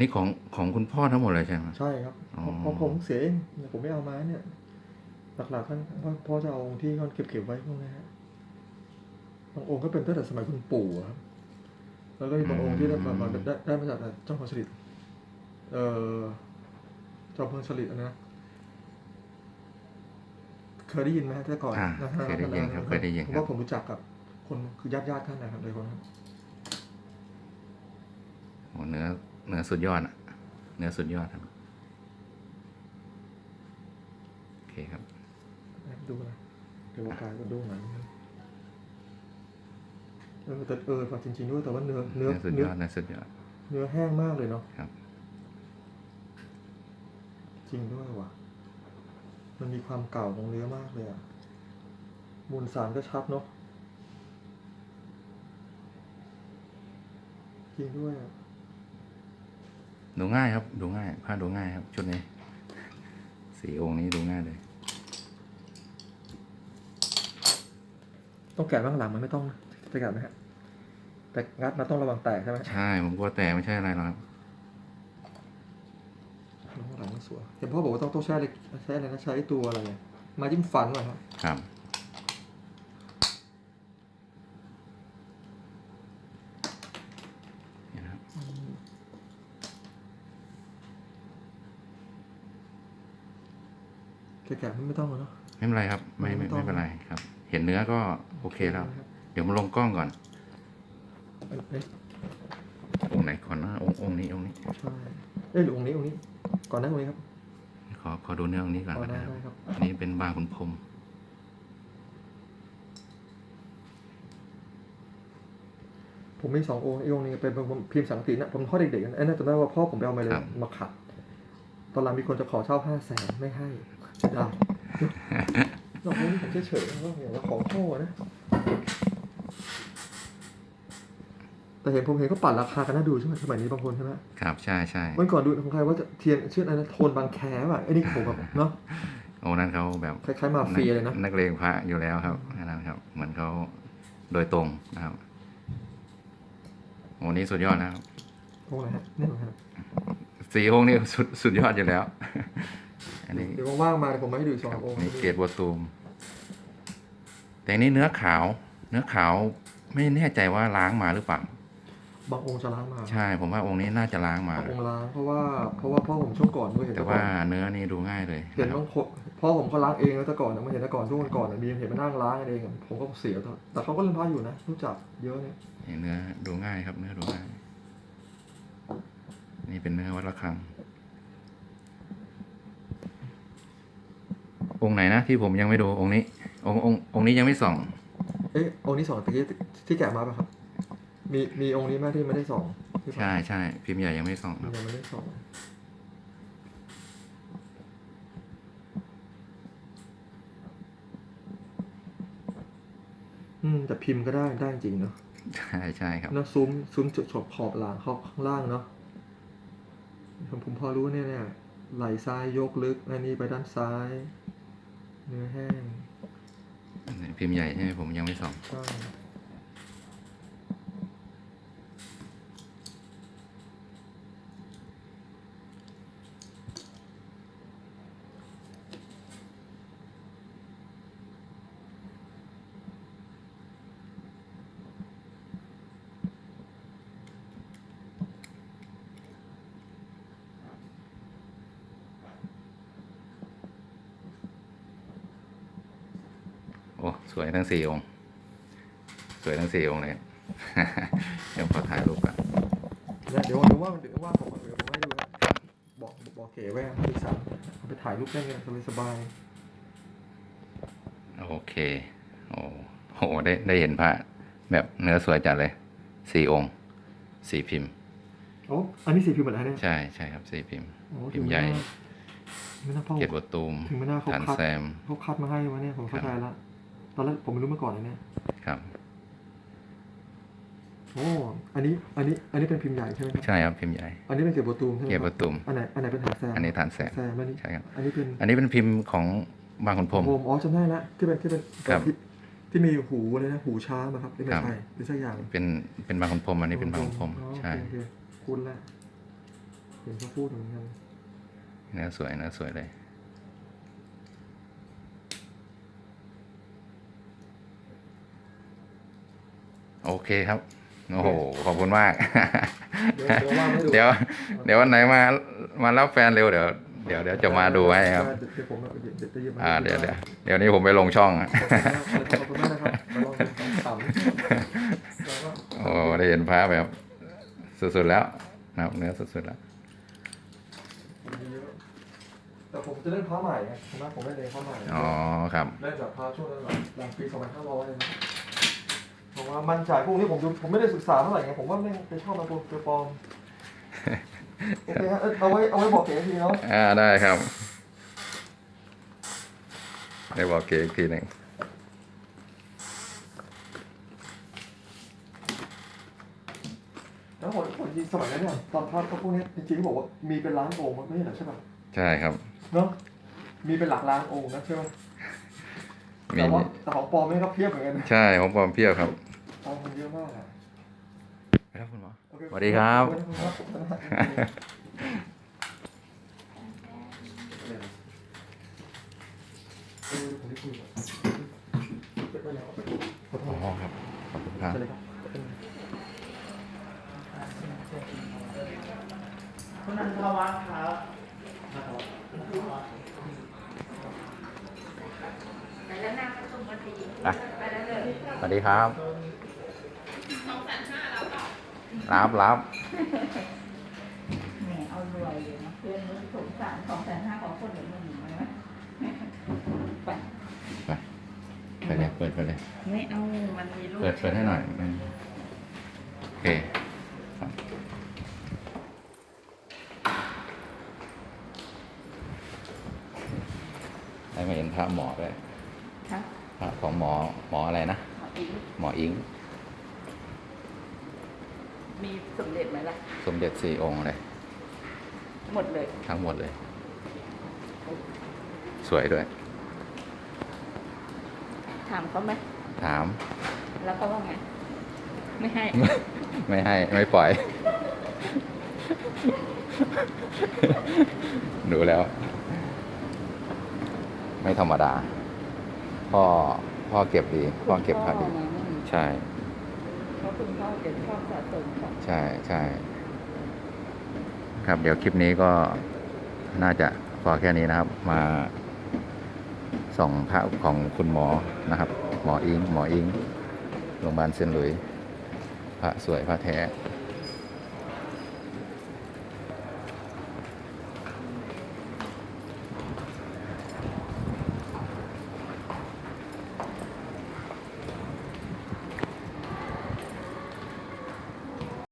นี่ของของคุณพ่อทั้งหมดเลยใช่ไหม ใช่ครับอ๋อเพราะผมเสียเองแต่ผมไม่เอามาเนี่ย หลักๆท่านพ่อพ่อจะเอาองค์ที่เขาเก็บเก็บไว้พวกนี้ฮะบางองค์ก็เป็นตั้งแต่สมัยคุณปู่อะครับ แล้วก็มีบางองค์ที่ได้มามาได้ได้มาจากเจ้าพรสฤษดิ์เอ่อเจ้าพรสฤษดิ์นะ เคยได้ยินไหมฮะแต่ก่อนอ่านะฮะเคยได้ยินครับเคยได้ยินเพคราะรับว่าผมรู้จักกับคนคือญาติญาติๆท่านนะครับโดยคนนั้น โอ้เนื้อ เนื้อสุดยอดอะเนื้อสุดยอดครับโอเคครับนะครับดูนะเดี๋ยวโอกาสก็ดูหน่อยนะครับเออแต่เออฝากจริงๆด้วยแต่ว่าเนื้อเนื้เนื้ออสุดยเนื้ออดเนื้อสุดยอดเนื้อแห้งมากเลยเนาะครับ จริงด้วยว่ะ มันมีความเก่าของเนื้อมากเลยอะมูลสารก็ชัดเนาะจริงด้วยอะ ดูง่ายครับ ดูง่ายผ้าดูง่ายครับ ชุดนี้สีองค์นี้ดูง่ายเลย ต้องแกะบ้างหลังมันไม่ต้องนะจะแกะไหมฮะแต่งัดมาต้องระวังแตกใช่ไหมใช่ผมกลัวแต่ไม่ใช่อะไรหรอกครับระวังหลังมันสวยเห็นพ่อบอกว่าต้องต้องใช้อะไรใช้อะไรนะใช้ตัวอะไรเนี่ยมาจิ้มฟันก่อนครับครับ นี่นะครับ แกะๆมันไม่ต้องแล้วเนาะไม่เป็นไรครับ ไม่ไม่ไม่ต้องไม่เป็นไรครับ เห็นเนื้อก็โอเคแล้วนะครับเดี๋ยวมาลงกล้องก่อนเอ้ยเอ้ยองค์ไหนก่อนนะองค์องค์นี้องค์นี้ใช่เอ้ยหรือองค์นี้องค์นี้ ก่อนหน้าองค์นี้ครับ ขอขอดูเนื้อองค์นี้ก่อนก่อนหนะน้าครับได้ครับอันนี้เป็นบางขุนพรหมผมมีสององค์อีกองค์หนึงเป็นพิมพ์สังกฤษนะผมพ่อเด็กๆนะไอ้นั่นจำได้ว่าพ่อผมไปเอามาเลยมาขัด ตอนหลังมีคนจะขอเช่าห้าแสนไม่ให้ ได้ดอกนี้ผมเฉยๆว่าอย่างว่าของพ่อนะ แต่เห็นผมเห็นเขาปั่นราคากันน่าดูใช่ไหมสมัยนี้บางคนใช่ไหมครับใช่ใช่เมื่อก่อนดูของใครว่าจะเทียนชื่ออะไรนะโทนบางแคว่ะไอ้นี่ผมแบบเนาะโอ้นั่นเขาแบบคล้ายๆมาเฟียเลยนะนักเลงพระอยู่แล้วครับอันนั่นครับ เหมือนเขาโดยตรงนะครับโอ้นี่สุดยอดนะครับโอ้อะไรฮะนี่เหรอฮะสีองค์นี่สุดสุดยอดอยู่แล้ว อันนี้เดี๋ยวว่างๆมาเดี๋ยวผมมาให้ดูอีกสองครับองค์นี่เกรดบัวตูม แต่อันนี้เนื้อขาว เนื้อขาวไม่แน่ใจว่าล้างมาหรือเปล่าบางองค์จะล้างมาใช่ผมว่าองค์นี้น่าจะล้างมาบางองค์ล้างเพราะว่าเพราะว่าพ่อผมช่วงก่อนด้วยเห็นแต่แต่ว่าก่อนเนื้อนี่ดูง่ายเลยเห็นนะครับบางคนพ่อผมเขาล้างเองแล้วแต่ก่อนนะไม่เห็นแต่ก่อนช่วงก่อนๆน่ะมีเห็นมานั่งล้างกันเองอะผมก็เสียตอนแต่เขาก็เล่นพาอยู่นะรู้จักเยอะเนี่ยนี่เนื้อดูง่ายครับเนื้อดูง่าย นี่เป็นเนื้อวัดระฆัง องค์ไหนนะที่ผมยังไม่ดูองค์นี้ องค์องค์องค์นี้ยังไม่ส่อง เอ๊ะองค์นี้สองตะกี้ที่แกะมาป่ะครับ มีมีองค์นี้ไหมที่ไม่ได้สองที่ใช่ใช่พิมพ์ใหญ่ยังไม่ส่องครับยังไม่ได้สองอืมแต่พิมพ์ก็ได้ได้จริงเนาะใช่ใช่ครับเนอะซุ้มซุ้มจุดขอบขอบหลังขอบข้างล่างเนาะผมผมพอรู้เนี่ยเนี่ยไหล่ซ้ายยกลึกอันนี้ไปด้านซ้าย เนื้อแห้งพิมพ์ใหญ่ใช่ไหมผมยังไม่ส่อง สวยทั้งสี่องค์ สวยทั้งสี่องค์เลยเดี๋ยวขอถ่ายรูปก่อนแล้วเดี๋ยวเดี๋ยวว่าเดี๋ยวว่าผมเดี๋ยวผมให้ดูนะบอกบอกเก๋ไว้ที่สามเอาไปถ่ายรูปได้ไงสบายสบายโอเค โอ้โหได้ได้เห็นพระแบบเนื้อสวยจัดเลยสี่องค์สี่พิมพ์ๆโอ้อันนี้สีพิมพ์เหมือนอะไรเนี่ยใช่ใช่ครับสี่พิมพ์โอ้พิมพ์ใหญ่ไม่น่าพ่อเกียรติบัวตูมถึงไม่น่าเขาฐานคัดแซมเขาคัดมาให้มาเนี่ยผมเข้าใจละ ตอนแรกผมไม่รู้มาก่อนเลยเนี่ยครับ โอ้อันนี้ อันนี้ อันนี้เป็นพิมพ์ใหญ่ใช่ไหมครับ ใช่ครับพิมพ์ใหญ่ อันนี้เป็นเกียรติบัวตูมใช่ไหมเกียรติคบัรัวบตูมอันไหน อันไหนเป็นฐานแซมอันนี้ฐานแซมแซมอันนี้ใช่ครับ อันนี้เป็น อันนี้เป็นพิมพ์ของบางขุนพรหมโฮมอ๋อจำได้ละที่เป็นที่เป็นครับที่ที่มีหูเลยนะหูช้างนะครับที่ไม่ครับใช่หรือสักอย่าง เป็นเป็นบางขุนพรหมอันนี้เป็นบางขุนพรหมอ๋อใช่โอเคโอเคคุณละห็นเขาพูดเหมือนกันเนื้อสวยเนื้อสวยเลย โอเคครับ โอ้โห ขอบคุณมากเดี๋ยวเดี๋ยวว่างให้ดูเดี๋ยว เดี๋ยววันไหนมา มารับแฟนเร็วเดี๋ยว เดี๋ยวเดี๋ยวจะมาดูให้ครับเดี๋ยวผมเดี๋ยวเดี๋ยวจะหยิบมาอ่า เดี๋ยวเดี๋ยวเดี๋ยวนี้ผมไปลงช่องอะขอบคุณมากนะครับมาลองดูต่ำแล้วก็โอ้ได้เห็นพระแบบสุดๆแล้วนะครับเนื้อสุดๆแล้วมีเยอะแต่ผมจะเล่นพระใหม่ไงผมว่าผมเล่นเองพระใหม่อ๋อครับเล่นจากพระช่วงนั้นหลังหลังปี2500นะผม ว่ามั่นใจพวกนี้ผมดูผมไม่ได้ศึกษาเท่าไหร่ไงผมว่าไม่ไปชอบมาตัวตัวปลอมโอเคฮะเอ้ยเอาไว้เอาไว้บอกเก๋อีกทีเนาะอ่าได้ครับได้บอกเก๋อีกทีหนึ่งแล้วผมผมจริงสมัยนั้นเนี่ยตอนพระพวกนี้จริงๆเขาบอกว่ามีเป็นล้านองค์ไม่ใช่เหรอใช่ป่ะใช่ครับเนาะมีเป็นหลักล้านองค์นะใช่ไหมมีแต่ว่าแต่ของปลอมนี่ก็เพียบเหมือนกันนะใช่ผมปลอมเพียบครับปลอมมัน เยอะมากอะไปครับคุณหมอโอเคสวัสดีครับสวัสดีครับเออผมได้คุยกับเก็บไว้แล้วขอโทอ๋อษครับ ขอบคุณครับเชิญเลยครับคุณนันทวัฒน์ครับไปแล้วหน้าประตูมันจะยิงอะไปแล้วเลยสวัสดีครับ รับรับแหมเอารวยเลยนะเพื่อนมึงสงสารสองแสนห้าของคนเดี๋ยวมึงหนีมาไหมไปไปไปเลยเปิดไปเลย ไม่เอามันมีลูกเปิดเปิดให้หน่อยอืมโอเคครับได้มาเห็นพระหมอด้วยครับพระของหมอหมออะไรนะ หมออิงหมออิง มีสมเด็จไหมล่ะ สมเด็จสี่องค์เลย หมดเลย ทั้งหมดเลย สวยด้วย ถามเขาไหมถาม แล้วเขาว่าไง ไม่ให้ ไม่ให้ ไม่ปล่อย ดูแล้ว ไม่ธรรมดา พ่อ พ่อเก็บดี พ่อเก็บพระดีคุณพ่อนะใช่เพราะ คุณพ่อจะชอบสะสมของใช่ใช่ครับ เดี๋ยวคลิปนี้ก็น่าจะพอแค่นี้นะครับ มาส่องพระของคุณหมอนะครับ หมออิง หมออิงโรงพยาบาลเซนหลุย พระสวยพระแท้